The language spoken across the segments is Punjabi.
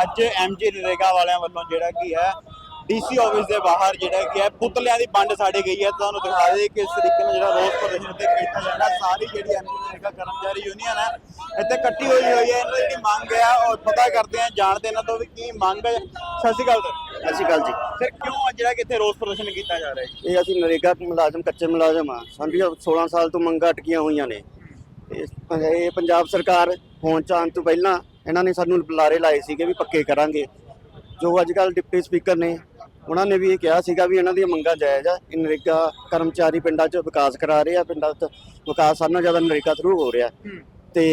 ਅੱਜ ਐਮਜੀ ਨਰੇਗਾ ਵਾਲਿਆਂ ਵੱਲੋਂ ਜਿਹੜਾ ਕੀ ਹੈ ਡੀਸੀ ਆਫਿਸ ਦੇ ਬਾਹਰ ਜਿਹੜਾ ਕੀ ਹੈ ਪੁਤਲਿਆਂ ਦੀ ਵੰਡ ਸਾੜੀ ਗਈ ਹੈ। ਤੁਹਾਨੂੰ ਦਿਖਾ ਦੇ ਕਿ ਇਸ ਤਰੀਕੇ ਨਾਲ ਜਿਹੜਾ ਰੋਸ ਪ੍ਰਦਰਸ਼ਨ ਤੇ ਕੀਤਾ ਜਾਣਾ ਸਾਰੀ ਜਿਹੜੀ ਐਮਜੀ ਨਰੇਗਾ ਕਰਮਚਾਰੀ ਯੂਨੀਅਨ ਹੈ ਇੱਥੇ ਇਕੱਠੀ ਹੋਈ ਹੋਈ ਹੈ। ਇਹਨਾਂ ਦੀ ਜਿਹੜੀ ਮੰਗ ਹੈ ਔਰ ਪਤਾ ਕਰਦੇ ਆ ਜਾਣਦੇ ਇਹਨਾਂ ਤੋਂ ਵੀ ਕੀ ਮੰਗ ਹੈ। ਸਤਿ ਸ਼੍ਰੀ ਅਕਾਲ ਸਰ। ਸਤਿ ਸ਼੍ਰੀ ਅਕਾਲ ਜੀ। ਸਰ ਕਿਉਂ ਅੱਜ ਜਿਹੜਾ ਕਿ ਇੱਥੇ ਰੋਸ ਪ੍ਰਦਰਸ਼ਨ ਕੀਤਾ ਜਾ ਰਿਹਾ ਹੈ? ਇਹ ਅਸੀਂ ਨਰੇਗਾ ਮੁਲਾਜ਼ਮ ਕੱਚੇ ਮੁਲਾਜ਼ਮ ਆ ਸਾਡੀਆਂ 16 ਸਾਲ ਤੋਂ ਮੰਗਾਂ ਅਟਕੀਆਂ ਹੋਈਆਂ ਨੇ। ਇਹ ਪੰਜਾਬ ਸਰਕਾਰ ਹੋਣ ਚਾਹਣ ਤੋਂ ਪਹਿਲਾਂ ਇਹਨਾਂ ਨੇ ਸਾਨੂੰ ਬੁਲਾਰੇ ਲਾਏ ਸੀਗੇ ਵੀ ਪੱਕੇ ਕਰਾਂਗੇ। ਜੋ ਅੱਜ ਕੱਲ ਡਿਪਟੀ ਸਪੀਕਰ ਨੇ ਉਹਨਾਂ ਨੇ ਵੀ ਇਹ ਕਿਹਾ ਸੀਗਾ ਵੀ ਇਹਨਾਂ ਦੀਆਂ ਮੰਗਾਂ ਜਾਇਜ਼ ਆ। ਇਹ ਨਰੇਗਾ ਕਰਮਚਾਰੀ ਪਿੰਡਾਂ 'ਚ ਵਿਕਾਸ ਕਰਾ ਰਹੇ ਆ ਪਿੰਡਾਂ 'ਚ ਵਿਕਾਸ ਸਾਰਿਆਂ ਨਾਲੋਂ ਜ਼ਿਆਦਾ ਨਰੇਗਾ ਥਰੂ ਹੋ ਰਿਹਾ। ਤੇ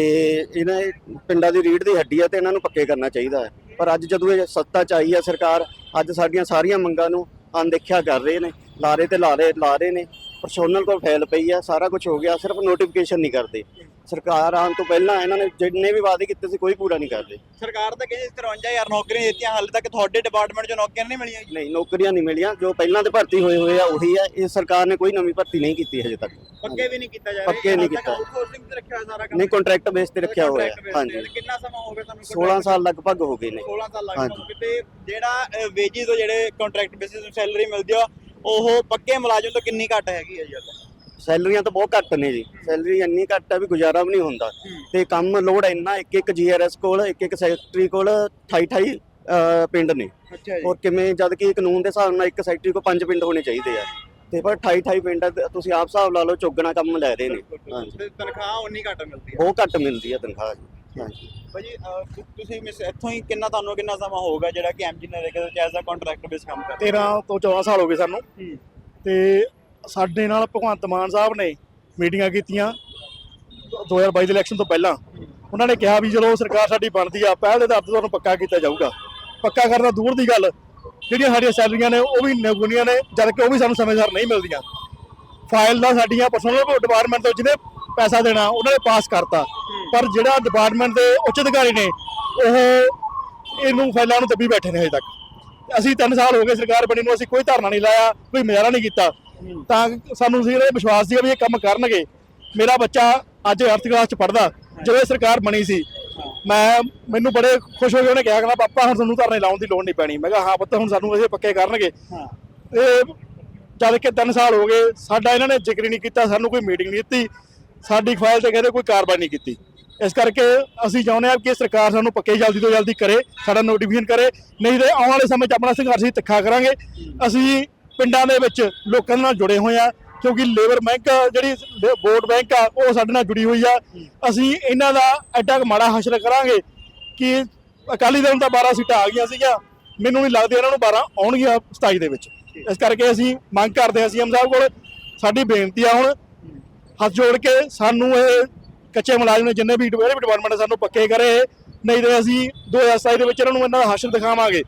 ਇਹਨਾਂ ਇਹ ਪਿੰਡਾਂ ਦੀ ਰੀੜ ਦੀ ਹੱਡੀ ਆ ਤੇ ਇਹਨਾਂ ਨੂੰ ਪੱਕੇ ਕਰਨਾ ਚਾਹੀਦਾ ਹੈ। ਪਰ ਅੱਜ ਜਦੋਂ ਇਹ ਸੱਤਾ ਚ ਆਈ ਆ ਸਰਕਾਰ ਅੱਜ ਸਾਡੀਆਂ ਸਾਰੀਆਂ ਮੰਗਾਂ ਨੂੰ ਅਣਦੇਖਿਆ ਕਰ ਰਹੇ ਨੇ ਲਾਰੇ ਤੇ ਲਾਰੇ ਲਾ ਰਹੇ ਨੇ ਪਰਸੋਨਲ ਕੋਲ ਫਾਈਲ ਪਈ ਆ ਸਾਰਾ ਕੁਝ ਹੋ ਗਿਆ ਸਿਰਫ ਨੋਟੀਫਿਕੇਸ਼ਨ ਨਹੀਂ ਕਰਦੇ। ਸਰਕਾਰ ਆਉਣ ਤੋਂ ਪਹਿਲਾਂ ਇਹਨਾਂ ਨੇ ਜਿੰਨੇ ਵੀ ਵਾਅਦੇ ਕੀਤੇ ਸੀ ਕੋਈ ਪੂਰਾ ਨਹੀਂ ਕਰਦੇ। ਸਰਕਾਰ ਤਾਂ ਕਹਿੰਦੀ 53000 ਨੌਕਰੀਆਂ ਦਿੱਤੀਆਂ ਹਾਲੇ ਤੱਕ ਤੁਹਾਡੇ ਡਿਪਾਰਟਮੈਂਟ 'ਚ ਨੌਕਰੀਆਂ ਨਹੀਂ ਮਿਲੀਆਂ ਜੀ। ਨਹੀਂ ਨੌਕਰੀਆਂ ਨਹੀਂ ਮਿਲੀਆਂ ਜੋ ਪਹਿਲਾਂ ਤੇ ਭਰਤੀ ਹੋਏ ਹੋਏ ਆ ਉਹੀ ਆ। ਇਹ ਸਰਕਾਰ ਨੇ ਕੋਈ ਨਵੀਂ ਭਰਤੀ ਨਹੀਂ ਕੀਤੀ ਹਜੇ ਤੱਕ। ਪੱਕੇ ਵੀ ਨਹੀਂ ਕੀਤਾ ਜਾ ਰਿਹਾ। ਪੱਕੇ ਨਹੀਂ ਕੀਤਾ। ਆਊਟਸੋਰਸਿੰਗ ਤੇ ਰੱਖਿਆ ਸਾਰਾ ਕੰਮ। ਨਹੀਂ ਕੰਟਰੈਕਟ ਬੇਸ ਤੇ ਰੱਖਿਆ ਹੋਇਆ। ਹਾਂਜੀ। ਕਿੰਨਾ ਸਮਾਂ ਹੋ ਗਿਆ ਤੁਹਾਨੂੰ 16 ਸਾਲ ਲਗਭਗ ਹੋ ਗਏ ਨੇ। 16 ਸਾਲ ਲੱਗ ਹਾਂਜੀ। ਗਏ ਤੇ ਜਿਹੜਾ ਵੇਜਿਸ ਤੋਂ ਜਿਹੜੇ ਕੰਟਰੈਕਟ ਬੇਸਿਸ ਤੇ ਸੈਲਰੀ ਮਿਲਦੀ ਆ ਉਹ ਪੱਕੇ ਮੁਲਾਜ਼ਮ ਤੋਂ ਕਿੰਨੀ ਘੱਟ ਹੈਗੀ ਹੈ ਜੀ? ਸੈਲਰੀਆਂ ਤਾਂ ਬਹੁਤ ਘੱਟ ਨੇ ਜੀ। ਸੈਲਰੀ ਇੰਨੀ ਘੱਟ ਆ ਵੀ ਗੁਜ਼ਾਰਾ ਵੀ ਨਹੀਂ ਹੁੰਦਾ। ਤੇ ਕੰਮ ਲੋਡ ਇੰਨਾ ਇੱਕ ਇੱਕ ਜੀਆਰਐਸ ਕੋਲ ਇੱਕ ਇੱਕ ਸੈਕਟਰੀ ਕੋਲ 28 28 ਅਹ, ਪਿੰਡ ਨੇ। ਅੱਛਾ ਔਰ ਕਿਵੇਂ ਜਦ ਕਿ ਕਾਨੂੰਨ ਦੇ ਹਿਸਾਬ ਨਾਲ ਇੱਕ ਸੈਕਟਰੀ ਕੋਲ ਪੰਜ ਪਿੰਡ ਹੋਣੇ ਚਾਹੀਦੇ ਆ। ਤੇ ਪਰ 28 28 ਪਿੰਡ ਆ ਤੇ ਤੁਸੀਂ ਆਪ ਹਿਸਾਬ ਲਾ ਲਓ ਚੁੱਗਣਾ ਕੰਮ ਲੈ ਰਹੇ ਨੇ। ਹਾਂਜੀ। ਤੇ ਤਨਖਾਹ ਉਨੀ ਘੱਟ ਮਿਲਦੀ ਹੈ ਬਹੁਤ ਘੱਟ ਮਿਲਦੀ ਆ ਤਨਖਾਹ ਜੀ। ਹਾਂਜੀ। ਭਾਜੀ ਅਹ, ਤੁ- ਤੁਸੀਂ ਮਿਸ ਇੱਥੋਂ ਹੀ ਕਿੰਨਾ ਤੁਹਾਨੂੰ ਕਿੰਨਾ ਸਮਾਂ ਹੋਊਗਾ ਜਿਹੜਾ ਕਿ ਐਮਜੀ ਨੇ ਦੇਖਿਆ ਐਜ਼ ਅ ਕੰਟਰੈਕਟ ਬੇਸ ਕੰਮ ਕਰ 13 ਤੋਂ 14 ਸਾਲ ਹੋ ਗਏ ਸਾਨੂੰ। ਤੇ ਸਾਡੇ ਨਾਲ ਭਗਵੰਤ ਮਾਨ ਸਾਹਿਬ ਨੇ ਮੀਟਿੰਗਾਂ ਕੀਤੀਆਂ 2022 ਦੇ ਇਲੈਕਸ਼ਨ ਤੋਂ ਪਹਿਲਾਂ। ਉਹਨਾਂ ਨੇ ਕਿਹਾ ਵੀ ਜਦੋਂ ਸਰਕਾਰ ਸਾਡੀ ਬਣਦੀ ਆ, ਪਹਿਲ ਦੇ ਆਧਾਰ ਤੇ ਤੁਹਾਨੂੰ ਪੱਕਾ ਕੀਤਾ ਜਾਊਗਾ। ਪੱਕਾ ਕਰਨਾ ਦੂਰ ਦੀ ਗੱਲ, ਜਿਹੜੀਆਂ ਸਾਡੀਆਂ ਸੈਲਰੀਆਂ ਨੇ, ਉਹ ਵੀ ਨਿਗੁਣੀਆਂ ਨੇ, ਜਦ ਕਿ ਉਹ ਵੀ ਸਾਨੂੰ ਸਮੇਂ ਸਿਰ ਨਹੀਂ ਮਿਲਦੀਆਂ। ਫਾਈਲ ਦਾ ਸਾਡੀਆਂ ਪਰਸਨਲ ਡਿਪਾਰਟਮੈਂਟ ਤੋਂ ਜਿਹਨੇ ਪੈਸਾ ਦੇਣਾ, ਉਹਨਾਂ ਨੇ ਪਾਸ ਕਰਤਾ। ਪਰ ਜਿਹੜਾ ਡਿਪਾਰਟਮੈਂਟ ਦੇ ਉੱਚ ਅਧਿਕਾਰੀ ਨੇ, ਉਹ ਇਹਨੂੰ ਫਾਈਲਾਂ ਨੂੰ ਦੱਬੀ ਬੈਠੇ ਨੇ ਹਜੇ ਤੱਕ। ਅਸੀਂ 3 ਸਾਲ ਹੋ ਗਏ ਸਰਕਾਰ ਬਣੀ ਨੂੰ, ਅਸੀਂ ਕੋਈ ਧਰਨਾ ਨਹੀਂ ਲਾਇਆ, ਕੋਈ ਮੁਜ਼ਾਹਰਾ ਨਹੀਂ ਕੀਤਾ। ਤਾਂ ਸਾਨੂੰ ਸੀ ਇਹਦਾ ਵਿਸ਼ਵਾਸ ਸੀ ਵੀ ਇਹ ਕੰਮ ਕਰਨਗੇ। ਮੇਰਾ ਬੱਚਾ ਅੱਜ 8th ਕਲਾਸ ਚ ਪੜਦਾ ਜਦੋਂ ਇਹ ਸਰਕਾਰ ਬਣੀ ਸੀ, ਮੈਂ ਮੈਨੂੰ ਬੜੇ ਖੁਸ਼ ਹੋ ਕੇ ਉਹਨੇ ਕਿਹਾ, ਕਹਿੰਦਾ, ਪਾਪਾ, ਹੁਣ ਤੁਹਾਨੂੰ ਧਰਨੇ ਲਾਉਣ ਦੀ ਲੋੜ ਨਹੀਂ ਪੈਣੀ। ਮੈਂ ਕਿਹਾ, ਹਾਂ ਪੁੱਤ, ਹੁਣ ਸਾਨੂੰ ਇਹ ਪੱਕੇ ਕਰਨਗੇ। ਇਹ ਜਦ ਕਿ 3 ਸਾਲ ਹੋ ਗਏ, ਸਾਡਾ ਇਹਨਾਂ ਨੇ ਜ਼ਿਕਰ ਨਹੀਂ ਕੀਤਾ, ਸਾਨੂੰ ਕੋਈ ਮੀਟਿੰਗ ਨਹੀਂ ਦਿੱਤੀ, ਸਾਡੀ ਫਾਈਲ ਤੇ ਕਹਿੰਦੇ ਕੋਈ ਕਾਰਵਾਈ ਨਹੀਂ ਕੀਤੀ। ਇਸ ਕਰਕੇ ਅਸੀਂ ਚਾਹੁੰਦੇ ਹਾਂ ਕਿ ਸਰਕਾਰ ਸਾਨੂੰ ਪੱਕੇ ਜਲਦੀ ਤੋਂ ਜਲਦੀ ਕਰੇ, ਸਾਡਾ ਨੋਟੀਫਿਕੇਸ਼ਨ ਕਰੇ, ਨਹੀਂ ਤੇ ਆਉਣ ਵਾਲੇ ਸਮੇਂ 'ਚ ਆਪਣਾ ਸੰਘਰਸ਼ ਅਸੀਂ ਤਿੱਖਾ ਕਰਾਂਗੇ। ਅਸੀਂ ਪਿੰਡਾਂ ਦੇ ਵਿੱਚ ਲੋਕਾਂ ਨਾਲ ਜੁੜੇ ਹੋਏ ਆ, ਕਿਉਂਕਿ ਲੇਬਰ ਬੈਂਕ ਜਿਹੜੀ ਵੋਟ ਬੈਂਕ ਆ, ਉਹ ਸਾਡੇ ਨਾਲ ਜੁੜੀ ਹੋਈ ਆ। ਅਸੀਂ ਇਹਨਾਂ ਦਾ ਐਡਾ ਮਾੜਾ ਹਸ਼ਰ ਕਰਾਂਗੇ ਕਿ ਅਕਾਲੀ ਦਲ ਨੂੰ ਤਾਂ 12 ਸੀਟਾਂ ਆ ਗਈਆਂ ਸੀਗੀਆਂ। ਮੈਨੂੰ ਨਹੀਂ ਲੱਗਦਾ ਇਹਨਾਂ ਨੂੰ 12 ਆਉਣਗੀਆਂ 27 ਦੇ ਵਿੱਚ। ਇਸ ਕਰਕੇ ਅਸੀਂ ਮੰਗ ਕਰਦੇ ਹਾਂ ਸੀਐਮ ਸਾਹਿਬ ਕੋਲ, ਸਾਡੀ ਬੇਨਤੀ ਆ ਹੁਣ ਹੱਥ ਜੋੜ ਕੇ ਸਾਨੂੰ ਇਹ ਕੱਚੇ ਮੁਲਾਜ਼ਮ ਨੇ ਜਿੰਨੇ ਵੀ ਜਿਹੜੇ ਡਿਪਾਰਟਮੈਂਟ ਸਾਨੂੰ ਪੱਕੇ ਕਰੇ। ਨਹੀਂ ਤੇ ਅਸੀਂ 2027 ਦੇ ਵਿੱਚ ਇਹਨਾਂ ਨੂੰ ਇਹਨਾਂ ਦਾ ਹਸ਼ਰ ਦਿਖਾਵਾਂਗੇ।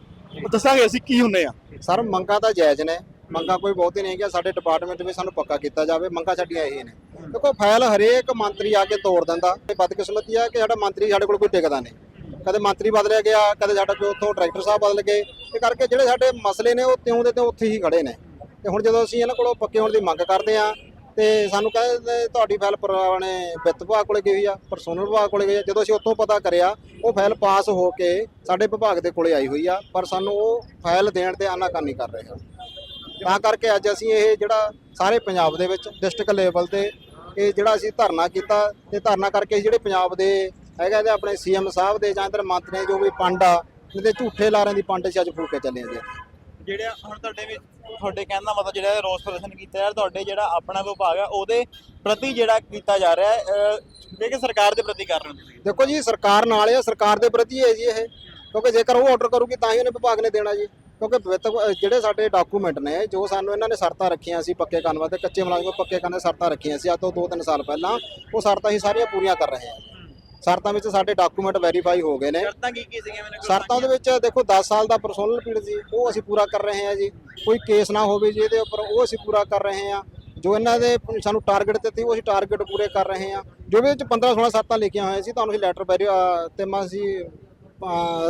ਦੱਸਾਂਗੇ ਅਸੀਂ ਕੀ ਹੁੰਨੇ ਆ। ਸਰ, ਮੰਗਾਂ ਤਾਂ ਜਾਇਜ਼ ਨੇ। ਮੰਗਾਂ ਕੋਈ ਬਹੁਤੀ ਨਹੀਂ ਹੈਗੀਆਂ, ਸਾਡੇ ਡਿਪਾਰਟਮੈਂਟ ਵਿੱਚ ਸਾਨੂੰ ਪੱਕਾ ਕੀਤਾ ਜਾਵੇ, ਮੰਗਾਂ ਸਾਡੀਆਂ ਇਹ ਨੇ। ਦੇਖੋ ਫਾਈਲ ਹਰੇਕ ਮੰਤਰੀ ਆ ਕੇ ਤੋੜ ਦਿੰਦਾ। ਇਹ ਬਦਕਿਸਮਤੀ ਆ ਕਿ ਸਾਡਾ ਮੰਤਰੀ ਸਾਡੇ ਕੋਲ ਕੋਈ ਟਿਕਦਾ ਨਹੀਂ। ਕਦੇ ਮੰਤਰੀ ਬਦਲਿਆ ਗਿਆ, ਕਦੇ ਸਾਡਾ ਕੋਈ ਉੱਥੋਂ ਡਾਇਰੈਕਟਰ ਸਾਹਿਬ ਬਦਲ ਗਏ। ਇਹ ਕਰਕੇ ਜਿਹੜੇ ਸਾਡੇ ਮਸਲੇ ਨੇ, ਉਹ ਤਿਉਂ ਦੇ ਤੇ ਉੱਥੇ ਹੀ ਖੜੇ ਨੇ। ਤੇ ਹੁਣ ਜਦੋਂ ਅਸੀਂ ਇਹਨਾਂ ਕੋਲੋਂ ਪੱਕੇ ਹੋਣ ਦੀ ਮੰਗ ਕਰਦੇ ਆ ਤੇ ਸਾਨੂੰ ਕਹਿੰਦੇ ਤੁਹਾਡੀ ਫਾਈਲ ਪੁਰਾਣੇ ਵਿੱਤ ਵਿਭਾਗ ਕੋਲੇ ਗਈ ਹੋਈ ਆ ਪਰਸੋਨਲ ਵਿਭਾਗ ਕੋਲੇ ਗਈ ਆ। ਜਦੋਂ ਅਸੀਂ ਉੱਥੋਂ ਪਤਾ ਕਰਿਆ, ਉਹ ਫਾਈਲ ਪਾਸ ਹੋ ਕੇ ਸਾਡੇ ਵਿਭਾਗ ਦੇ ਕੋਲੇ ਆਈ ਹੋਈ ਆ। ਪਰ ਸਾਨੂੰ ਉਹ ਫਾਈਲ ਦੇਣ ਤੇ ਆਨਾਕਾਨੀ ਕਰ ਰਹੇ ਹਨ ਤਾਂ ਕਰਕੇ ਅੱਜ ਅਸੀਂ ਇਹ ਜਿਹੜਾ ਸਾਰੇ ਪੰਜਾਬ ਦੇ ਵਿੱਚ ਡਿਸਟ੍ਰਿਕਟ ਲੈਵਲ ਤੇ ਇਹ ਜਿਹੜਾ ਅਸੀਂ ਧਰਨਾ ਕੀਤਾ ਤੇ ਧਰਨਾ ਕਰਕੇ ਜਿਹੜੇ ਪੰਜਾਬ ਦੇ ਹੈਗਾ ਤੇ ਆਪਣੇ ਸੀਐਮ ਸਾਹਿਬ ਦੇ ਜਾਂ ਇਧਰ ਮੰਤਰੀ ਜੋ ਵੀ ਪੰਡ ਆ ਇਹਦੇ ਝੂਠੇ ਲਾਰਿਆਂ ਦੀ ਪੰਡ ਸੀ ਅੱਜ ਫੂਕ ਕੇ ਚੱਲੇ ਆ ਜੀ। ਜਿਹੜਾ ਹੁਣ ਤੁਹਾਡੇ ਵੀ ਤੁਹਾਡੇ ਕਹਿਣ ਦਾ ਮਤਲਬ ਜਿਹੜਾ ਰੋਸ ਪ੍ਰਦਰਸ਼ਨ ਕੀਤਾ ਯਾਰ ਤੁਹਾਡੇ ਜਿਹੜਾ ਆਪਣਾ ਵਿਭਾਗ ਹੈ ਉਹਦੇ ਪ੍ਰਤੀ ਜਿਹੜਾ ਕੀਤਾ ਜਾ ਰਿਹਾ ਹੈ ਕਿ ਸਰਕਾਰ ਦੇ ਪ੍ਰਤੀ ਕਰ ਰਹੇ ਹੋ ਤੁਸੀਂ? ਦੇਖੋ ਜੀ ਸਰਕਾਰ ਨਾਲ ਆ ਸਰਕਾਰ ਦੇ ਪ੍ਰਤੀ ਹੈ ਜੀ ਇਹ। ਕਿਉਂਕਿ ਜੇਕਰ ਉਹ ਆਰਡਰ ਕਰੂਗੀ ਤਾਂ ਹੀ ਉਹਨੇ ਵਿਭਾਗ ਨੇ ਦੇਣਾ ਜੀ। ਕਿਉਂਕਿ ਵਿੱਤ ਜਿਹੜੇ ਸਾਡੇ ਡਾਕੂਮੈਂਟ ਨੇ ਜੋ ਸਾਨੂੰ ਇਹਨਾਂ ਨੇ ਸ਼ਰਤਾਂ ਰੱਖੀਆਂ ਸੀ ਪੱਕੇ ਕਰਨ ਵਾਸਤੇ ਕੱਚੇ ਮੁਲਾਜ਼ਮ ਪੱਕੇ ਕਰਨ ਦੇ ਸ਼ਰਤਾਂ ਰੱਖੀਆਂ ਸੀ ਅੱਜ ਤੋਂ 2-3 ਸਾਲ ਪਹਿਲਾਂ ਉਹ ਸ਼ਰਤਾਂ ਹੀ ਸਾਰੀਆਂ ਪੂਰੀਆਂ ਕਰ ਰਹੇ ਹਾਂ ਸ਼ਰਤਾਂ ਵਿੱਚ ਸਾਡੇ ਡਾਕੂਮੈਂਟ ਵੈਰੀਫਾਈ ਹੋ ਗਏ ਨੇ। ਸ਼ਰਤਾਂ ਕੀ ਕੀ ਸੀਗੀਆਂ ਮੈਨੂੰ ਸ਼ਰਤਾਂ ਦੇ ਵਿੱਚ ਦੇਖੋ 10 ਸਾਲ ਦਾ ਪਰਸੋਨਲ ਪੀਰੀਅਡ ਸੀ ਉਹ ਅਸੀਂ ਪੂਰਾ ਕਰ ਰਹੇ ਹਾਂ ਜੀ। ਕੋਈ ਕੇਸ ਨਾ ਹੋਵੇ ਜੀ ਇਹਦੇ ਉੱਪਰ ਉਹ ਅਸੀਂ ਪੂਰਾ ਕਰ ਰਹੇ ਹਾਂ। ਜੋ ਇਹਨਾਂ ਦੇ ਸਾਨੂੰ ਟਾਰਗੇਟ ਦਿੱਤੇ ਉਹ ਅਸੀਂ ਟਾਰਗੇਟ ਪੂਰੇ ਕਰ ਰਹੇ ਹਾਂ। ਜੋ ਵੀ ਇਹ ਚ 15 16 ਸ਼ਰਤਾਂ ਲਿਖੀਆਂ ਹੋਈਆਂ ਸੀ ਤੁਹਾਨੂੰ ਅਸੀਂ ਲੈਟਰ ਵੈਰੀ ਤੇ ਮੈਂ ਅਸੀਂ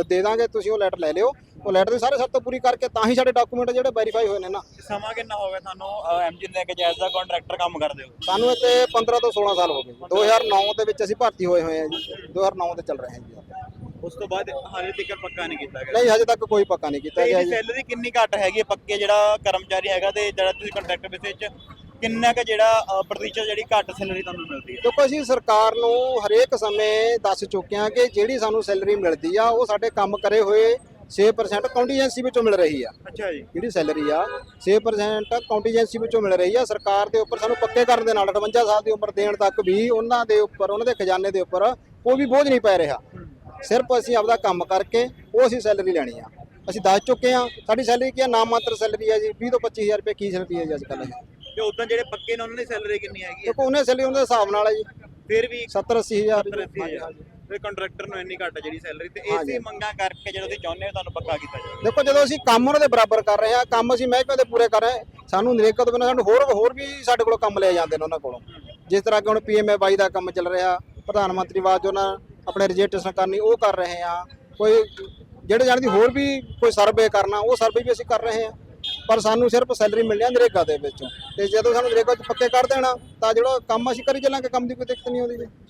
ਦੇ ਦਾਂਗੇ ਤੁਸੀਂ ਉਹ ਲੈਟਰ ਲੈ ਲਿਓ। ਉਹ ਲੈਟਰ ਦੀ ਸਾਰੇ ਸ਼ਰਤਾਂ ਪੂਰੀ ਕਰਕੇ ਤਾਂ ਹੀ ਸਾਡੇ ਡਾਕੂਮੈਂਟ ਜਿਹੜੇ ਵੈਰੀਫਾਈ ਹੋਏ ਨੇ ਨਾ। ਸਮਾਂ ਕਿੰਨਾ ਹੋ ਗਿਆ ਤੁਹਾਨੂੰ ਐਮਜੀ ਨੇ ਕਿ ਜੈਜ਼ ਦਾ ਕੰਟਰੈਕਟਰ ਕੰਮ ਕਰਦੇ ਹੋ? ਸਾਨੂੰ ਇੱਥੇ 15 ਤੋਂ 16 ਸਾਲ ਹੋ ਗਏ ਜੀ। 2009 ਦੇ ਵਿੱਚ ਅਸੀਂ ਭਰਤੀ ਹੋਏ ਹੋਏ ਹਾਂ ਜੀ। 2009 ਤੇ ਚੱਲ ਰਹੇ ਹਾਂ ਜੀ ਉਸ ਤੋਂ ਬਾਅਦ ਹਾਲੇ ਤੱਕ ਪੱਕਾ ਨਹੀਂ ਕੀਤਾ ਗਿਆ। ਨਹੀਂ ਹਜੇ ਤੱਕ ਕੋਈ ਪੱਕਾ ਨਹੀਂ ਕੀਤਾ ਗਿਆ ਜੀ ਸੈਲਰੀ ਕਿੰਨੀ ਘੱਟ ਹੈਗੀ ਪੱਕੇ ਜਿਹੜਾ ਕਰਮਚਾਰੀ ਹੈਗਾ ਤੇ ਜਿਹੜਾ ਤੁਸੀਂ ਕੰਟਰੈਕਟ ਬੇਸਿਸ 'ਚ ਕਿੰਨਾ ਕੁ ਜਿਹੜਾ ਪ੍ਰਤੀਸ਼ਤ ਜਿਹੜੀ ਘੱਟ ਸੈਲਰੀ ਤੁਹਾਨੂੰ ਮਿਲਦੀ ਹੈ? ਦੇਖੋ ਅਸੀਂ ਸਰਕਾਰ ਨੂੰ ਹਰੇਕ ਸਮੇਂ ਦੱਸ ਚੁੱਕੇ ਹਾਂ ਕਿ ਜਿਹੜੀ ਸਾਨੂੰ ਸੈਲਰੀ ਮਿਲਦੀ ਆ ਉਹ ਸਾਡੇ ਕੰਮ ਕਰੇ ਹੋਏ 6% ਕੰਟੀਜੈਂਸੀ ਵਿੱਚੋਂ ਮਿਲ ਰਹੀ ਆ। ਅੱਛਾ ਜੀ। ਜਿਹੜੀ ਸੈਲਰੀ ਆ 6% ਕੰਟੀਜੈਂਸੀ ਵਿੱਚੋਂ ਮਿਲ ਰਹੀ ਆ। ਸਰਕਾਰ ਦੇ ਉੱਪਰ ਸਾਨੂੰ ਪੱਕੇ ਕਰਨ ਦੇ ਨਾਲ 58 ਸਾਲ ਦੀ ਉਮਰ ਦੇਣ ਤੱਕ ਵੀ ਉਹਨਾਂ ਦੇ ਉੱਪਰ ਉਹਨਾਂ ਦੇ ਖਜ਼ਾਨੇ ਦੇ ਉੱਪਰ ਕੋਈ ਵੀ ਬੋਝ ਨਹੀਂ ਪੈ ਰਿਹਾ। ਸਿਰਫ ਅਸੀਂ ਆਪਦਾ ਕੰਮ ਕਰਕੇ ਉਹ ਅਸੀਂ ਸੈਲਰੀ ਲੈਣੀ ਆ। ਅਸੀਂ ਦੱਸ ਚੁੱਕੇ ਆ ਸਾਡੀ ਸੈਲਰੀ ਕੀ ਆ? ਨਾਮ ਮਾਤਰ ਸੈਲਰੀ ਆ ਜੀ। 20 ਤੋਂ 25000 ਰੁਪਏ ਕੀ ਸੈਲਰੀ ਹੈ ਜੀ ਅੱਜ ਕੱਲ੍ਹ ਤੇ ਉਦੋਂ ਜਿਹੜੇ ਪੱਕੇ ਨੇ ਉਹਨਾਂ ਦੀ ਸੈਲਰੀ ਕਿੰਨੀ ਹੈਗੀ ਦੇਖੋ ਉਹਨੇ ਸੈਲਰੀ ਉਹਦੇ ਹਿਸਾਬ ਨਾਲ ਹੈ ਜੀ। ਫਿਰ ਵੀ 70 80000 70 ਹਜ਼ਾਰ। ਤੇ ਕੰਟਰੈਕਟਰ ਨੂੰ ਇੰਨੀ ਘੱਟ ਜਿਹੜੀ ਸੈਲਰੀ ਤੇ। ਇਸੇ ਮੰਗਾਂ ਕਰਕੇ ਜਦੋਂ ਤੁਸੀਂ ਚਾਹੁੰਦੇ ਹੋ ਤੁਹਾਨੂੰ ਪੱਕਾ ਕੀਤਾ ਜਾਵੇ। ਦੇਖੋ ਜਦੋਂ ਅਸੀਂ ਕੰਮ ਉਹਨਾਂ ਦੇ ਬਰਾਬਰ ਕਰ ਰਹੇ ਹਾਂ ਕੰਮ ਅਸੀਂ ਮਹਿਕਮੇ ਦੇ ਪੂਰੇ ਕਰ ਰਹੇ ਸਾਨੂੰ ਨਰੇਗਾ ਤੋਂ ਬਿਨਾਂ ਸਾਨੂੰ ਹੋਰ ਹੋਰ ਵੀ ਸਾਡੇ ਕੋਲੋਂ ਕੰਮ ਲਏ ਜਾਂਦੇ ਨੇ ਉਹਨਾਂ ਕੋਲੋਂ। ਜਿਸ ਤਰ੍ਹਾਂ ਕਿ ਹੁਣ ਪੀਐਮਏ ਦਾ ਕੰਮ ਚੱਲ ਰਿਹਾ ਪ੍ਰਧਾਨ ਮੰਤਰੀ ਆਵਾਸ ਯੋਜਨਾ ਆਪਣੇ ਰਜਿਸਟ੍ਰੇਸ਼ਨ ਕਰਨੀ ਉਹ ਕਰ ਰਹੇ ਆ ਕੋਈ ਜਿਹੜੇ ਜਾਣ ਦੀ ਹੋਰ ਵੀ ਕੋਈ ਸਰਵੇ ਕਰਨਾ ਉਹ ਸਰਵੇ ਵੀ ਅਸੀਂ ਕਰ ਰਹੇ ਹਾਂ। ਪਰ ਸਾਨੂੰ ਸਿਰਫ ਸੈਲਰੀ ਮਿਲਣੀ ਆ ਨਰੇਗਾ ਦੇ ਵਿੱਚੋਂ। ਤੇ ਜਦੋਂ ਸਾਨੂੰ ਨਰੇਗਾ ਚ ਪੱਕੇ ਕਰ ਦੇਣਾ ਤਾਂ ਜਿਹੜਾ ਕੰਮ ਅਸੀਂ ਕਰੀ ਚੱਲਾਂਗੇ ਕੰਮ ਦੀ ਕੋਈ ਦਿੱਕਤ ਨਹੀਂ ਆਉਂਦੀ ਜੀ।